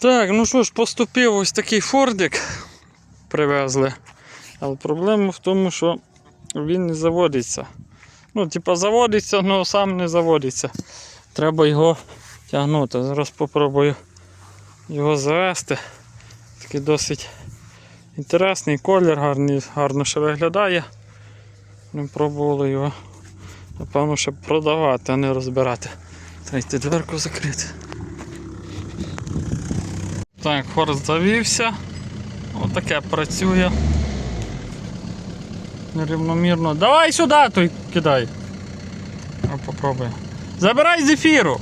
Так, ну що ж, поступив ось такий фордик привезли. Але проблема в тому, що він не заводиться. Ну, типа заводиться, але сам не заводиться. Треба його тягнути. Зараз спробую його завести. Такий досить інтересний колір, гарний, гарно ще виглядає. Ми пробували його, напевно, ще продавати, а не розбирати. Треба дверку закрити. Так, хорс завівся. Отаке працює. Нерівномірно. Давай сюди той кидай. Попробуй. Забирай з ефіру.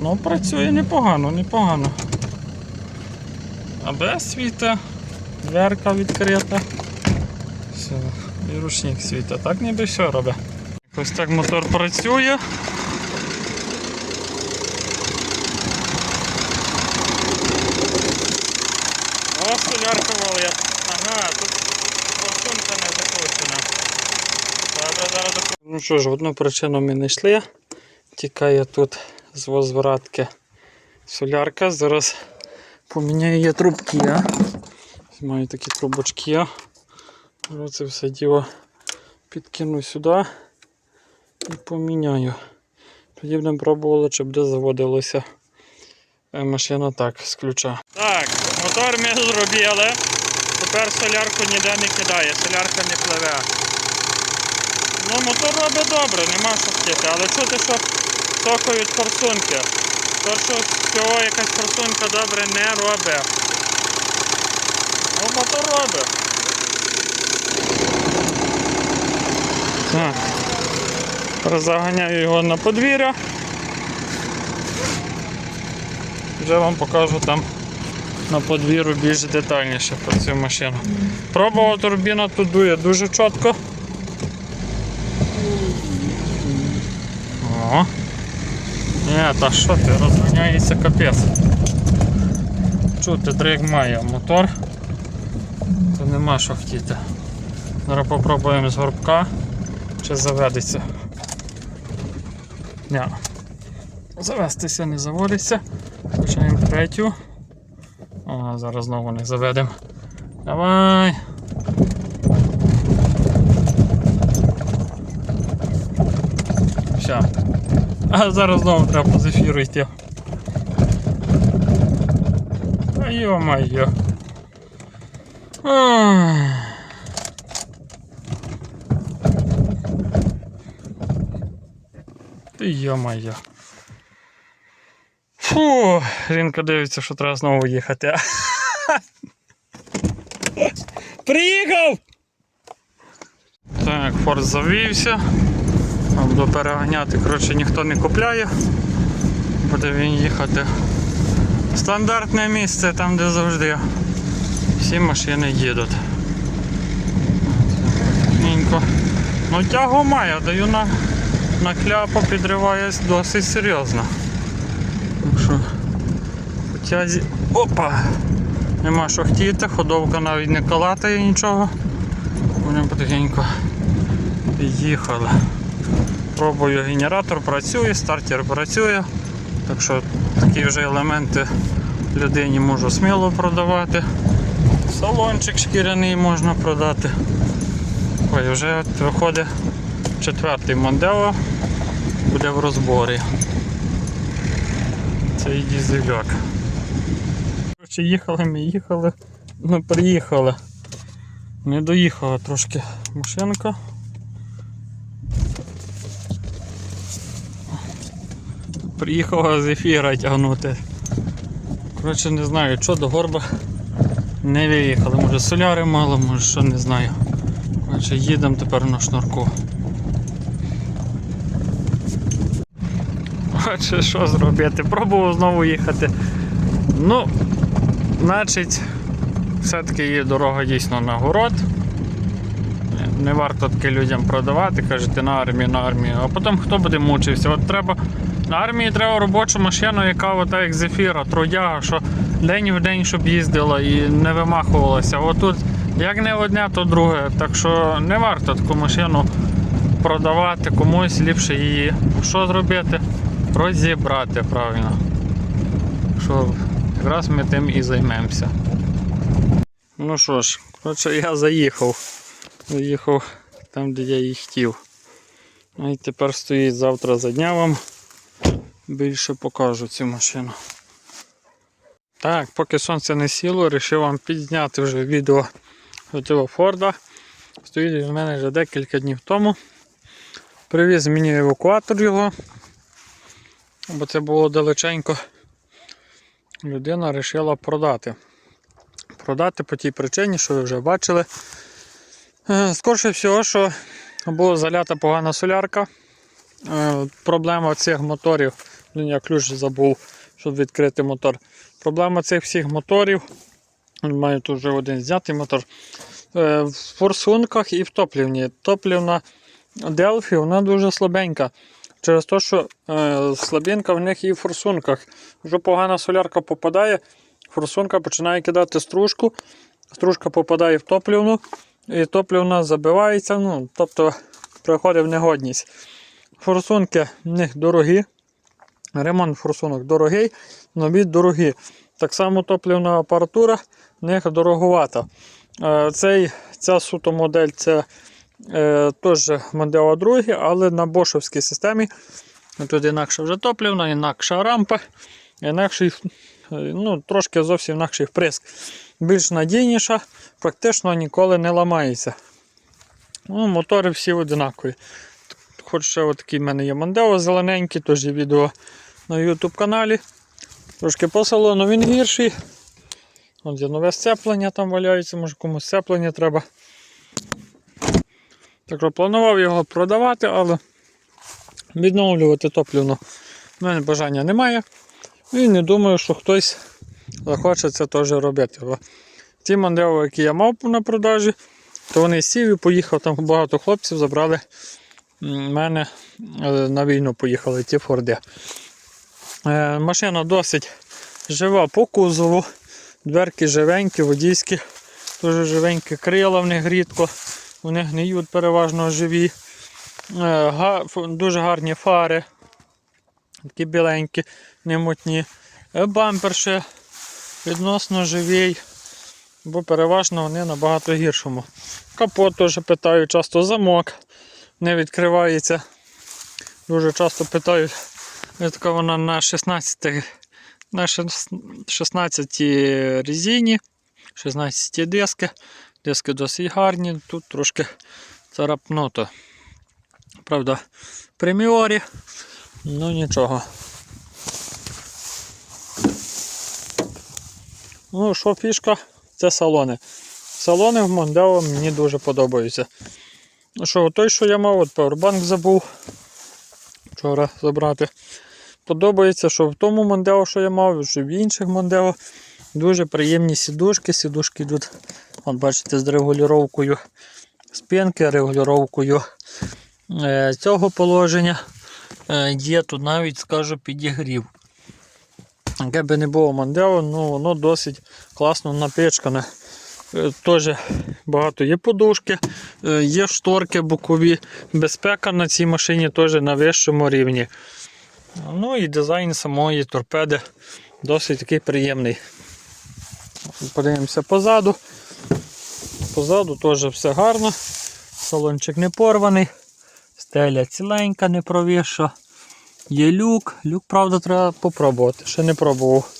Ну, працює непогано, непогано. АБС світа, дверка відкрита. Все, і ручник світа. Так ніби все робить. Ось так мотор працює. О, солярка валить. Ага, тут форсунка не закручена. Добре, зараз докручу. Ну що ж, одну причину ми знайшли. Тікає тут з возвратки солярка. Зараз поміняю я трубки. а. Маю такі трубочки. Оце все діло підкину сюди і поміняю. Тоді будемо пробували, чи буде заводилося е, машина так, з ключа. Так, мотор ми зробили. Тепер солярку ніде не кидає, солярка не пливе. Ну, мотор робить добре, нема що хотіти, але чути, що токають форсунки. То, що цього якась форсунка добре не робить. Ну, мотор робить. Так. Зараз його на подвір'я. Вже вам покажу там на подвір'ю більш детальніше про цю машину. Пробував турбіна тут дує дуже чітко. О. Ні, та що ти, розганяється капець. Чути дриг має мотор. То нема що хотіти. Зараз попробуємо з горбка, чи заведеться. Ні. Завестися не заводиться. Починаємо третю. Ага, зараз знову не заведемо. Давай. Все. А зараз знову треба по зефіру йти. А йо-майо. Ти йо-майо. Фу, Рінка дивиться, що треба знову їхати. Приїхав! Так, форт завівся. Буду переганяти, коротше, ніхто не купляє. Буде він їхати. Стандартне місце, там де завжди. Всі машини їдуть. Ну тягу має, даю на, на кляпу підриваюсь досить серйозно. Так що по тязі... Опа! Нема що хотіти, ходовка навіть не калатає нічого. Будемо потихеньку їхали. Пробую генератор працює, стартер працює. Так що такі вже елементи людині можу сміло продавати. Салончик шкіряний можна продати. Ой, вже виходить четвертий Мондео буде в розборі. Цей дізельок. Коротше, їхали ми їхали, ми приїхали. Не доїхала трошки машинка. Приїхала з ефіра тягнути. Коротше, не знаю, що до горба не виїхали. Може соляри мало, може що не знаю. Коротше, їдемо тепер на шнурку. Отже, що зробити? Пробував знову їхати. Ну, значить, все-таки є дорога дійсно на город. Не варто таке людям продавати, кажете, на армію, на армію. А потім хто буде мучився? От треба. На армії треба робочу машину, яка от як зефіра, трудяга, що день в день, щоб їздила і не вимахувалася. Отут як не одне, то друге. Так що не варто таку машину продавати комусь, ліпше її. Що зробити? Розібрати правильно. Що якраз ми тим і займемося. Ну що ж, коротше, я заїхав. Заїхав там, де я і хотів. Ну і тепер стоїть завтра за дня вам. Більше покажу цю машину. Так, поки сонце не сіло, вирішив вам підзняти вже відео цього Форда. Стоїть від мене вже декілька днів тому. Привіз мені евакуатор його, бо це було далеченько. Людина вирішила продати. Продати по тій причині, що ви вже бачили. Е, Скорше всього, що була залята погана солярка. Е, Проблема цих моторів, я ключ забув, щоб відкрити мотор. Проблема цих всіх моторів. Маю тут вже один знятий мотор. е, В форсунках і в топлівні. Топлівна Delphi вона дуже слабенька. Через те, що е, слабінка в них і в форсунках. Вже погана солярка попадає, форсунка починає кидати стружку, стружка попадає в топлівну, і топлівна забивається, ну, тобто приходить в негодність. Форсунки в них дорогі. Ремонт форсунок дорогий, нові дорогі. Так само топлівна апаратура в них дороговата. Е, Цей, ця суто модель це е, теж Mondeo 2, але на бошовській системі. Тут інакше вже топлівна, інакша рампа, інакший, е, ну, трошки зовсім інакший вприск. Більш надійніша, практично ніколи не ламається. Ну, мотори всі одинакові. Хоч ще отакий в мене є Mondeo зелененький, теж є відео на YouTube каналі. Трошки по салону він гірший. От є нове сцеплення там валяється, може комусь сцеплення треба. Так що планував його продавати, але відновлювати топлівно в мене бажання немає. І не думаю, що хтось захоче це теж робити. Бо ті Мондео, які я мав на продажі, то вони сів і поїхав, там багато хлопців забрали мене е, на війну поїхали ті Форди. Е, Машина досить жива по кузову, дверки живенькі, водійські, дуже живенькі крила в них рідко, вони гниють переважно живі. Е, Дуже гарні фари, такі біленькі, немутні. Е, Бампер ще відносно живий, бо переважно вони набагато гіршому. Капот теж питаю, часто замок не відкривається. Дуже часто питають, Така вона на 16 на 16 резині, 16 диски. Диски досить гарні, тут трошки царапнуто. Правда, преміорі, ну нічого. Ну, що фішка? Це салони. Салони в Мондео мені дуже подобаються. Ну що, той, що я мав, от Powerbank забув вчора забрати. Подобається, що в тому Мондео, що я мав, що в інших Мондео дуже приємні сідушки. Сідушки йдуть, от бачите, з регулюванням спинки, регулюванням е, цього положення. Е, є тут навіть, скажу, підігрів. Яке би не було Мондео, ну воно досить класно напичкане. Е, Теж багато є подушки, є шторки бокові. Безпека на цій машині теж на вищому рівні. Ну і дизайн самої торпеди досить такий приємний. Подивимося позаду. Позаду теж все гарно. Салончик не порваний, стеля ціленька, не провіша. Є люк. Люк, правда, треба попробувати. Ще не пробував.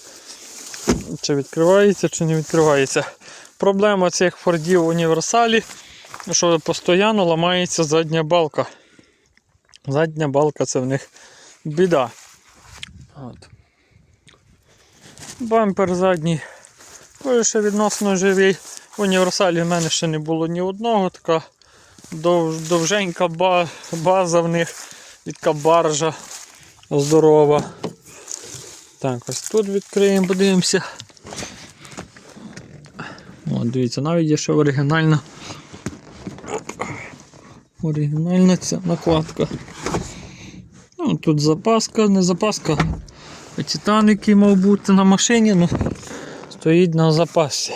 Чи відкривається, чи не відкривається. Проблема цих фордів універсалі, що постійно ламається задня балка. Задня балка це в них біда. От. Бампер задній теж ще відносно живий. В універсалі в мене ще не було ні одного, така довженька база в них, і така баржа здорова. Так, ось тут відкриємо, подивимося. О, дивіться, навіть є ще оригінальна. Оригінальна ця накладка. Ну, тут запаска, не запаска. Титан, який мав бути на машині, ну, стоїть на запасі.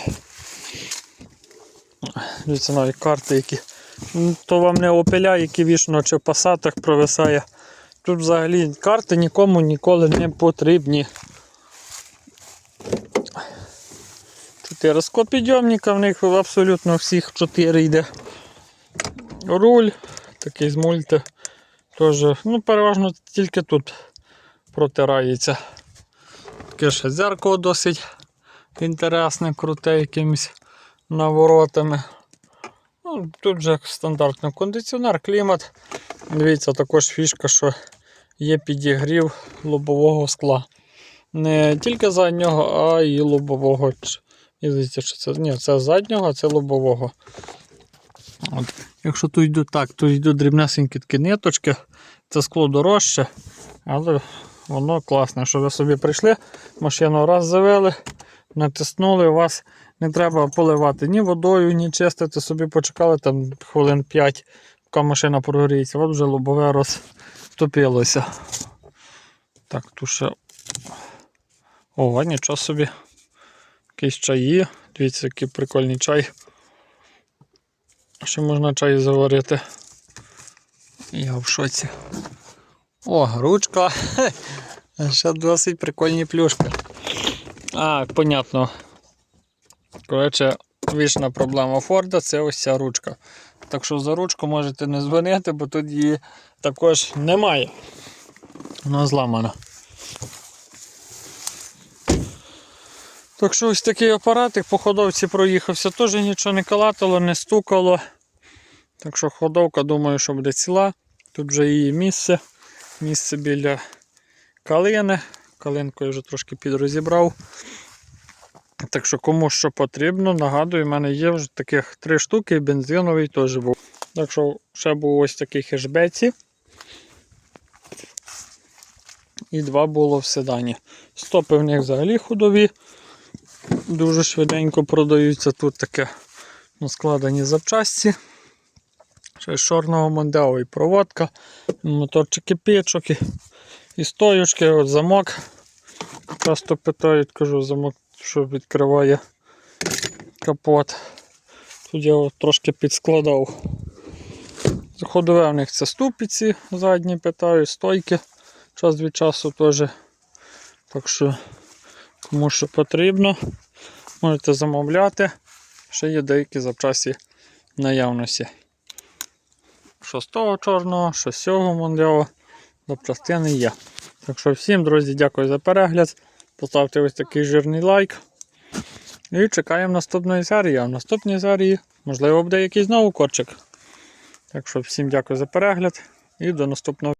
Дивіться, навіть карти, які. Ну, То вам не опеля, які вічно чи в пасатах провисає, Тут взагалі карти нікому ніколи не потрібні. Чотири склопідйомника, в них абсолютно всіх чотири йде. Руль, такий з мульти. Теж, ну, переважно тільки тут протирається. Таке ще дзеркало досить інтересне, круте якимись наворотами. Ну, тут же стандартно кондиціонер, клімат. Дивіться, також фішка, що є підігрів лобового скла. Не тільки заднього, а й лобового. І Здається, що це, ні, це заднього, а це лобового. От. Якщо тут йдуть так, то йдуть дрібнесенькі такі ниточки, це скло дорожче, але воно класне, що ви собі прийшли, машину раз завели, натиснули, у вас не треба поливати ні водою, ні чистити, собі почекали там хвилин 5, поки машина прогріється, от вже лобове розтопилося. Так, тут ще. Ого, нічого собі. Якісь чаї. Дивіться, який прикольний чай. Ще можна чай заварити. Я в шоці. О, ручка. Ще досить прикольні плюшки. А, понятно. Коротше, вічна проблема Форда це ось ця ручка. Так що за ручку можете не дзвонити, бо тут її також немає. Вона зламана. Так що ось такий апаратик по ходовці проїхався, теж нічого не калатало, не стукало. Так що ходовка, думаю, що буде ціла. Тут вже її місце. Місце біля калини. Калинку я вже трошки підрозібрав. Так що кому що потрібно, нагадую, в мене є вже таких три штуки, бензиновий теж був. Так що ще був ось такий хешбеці. І два було в седані. Стопи в них взагалі ходові. Дуже швиденько продаються. Тут таке ну, складені запчасті. Ще з чорного мондео і проводка, моторчики пічок і, і стоючки, от замок. Часто питають, кажу, замок, що відкриває капот. Тут я от трошки підскладав. Ходове в них це ступиці задні питаю, стойки час від часу теж. Так що, кому що потрібно, можете замовляти. Ще є деякі запчасті наявності. Що з того чорного, що з цього мондео, запчастини є. Так що всім, друзі, дякую за перегляд. Поставте ось такий жирний лайк. І чекаємо наступної серії. А в наступній серії, можливо, буде якийсь новий корчик. Так що всім дякую за перегляд і до наступного.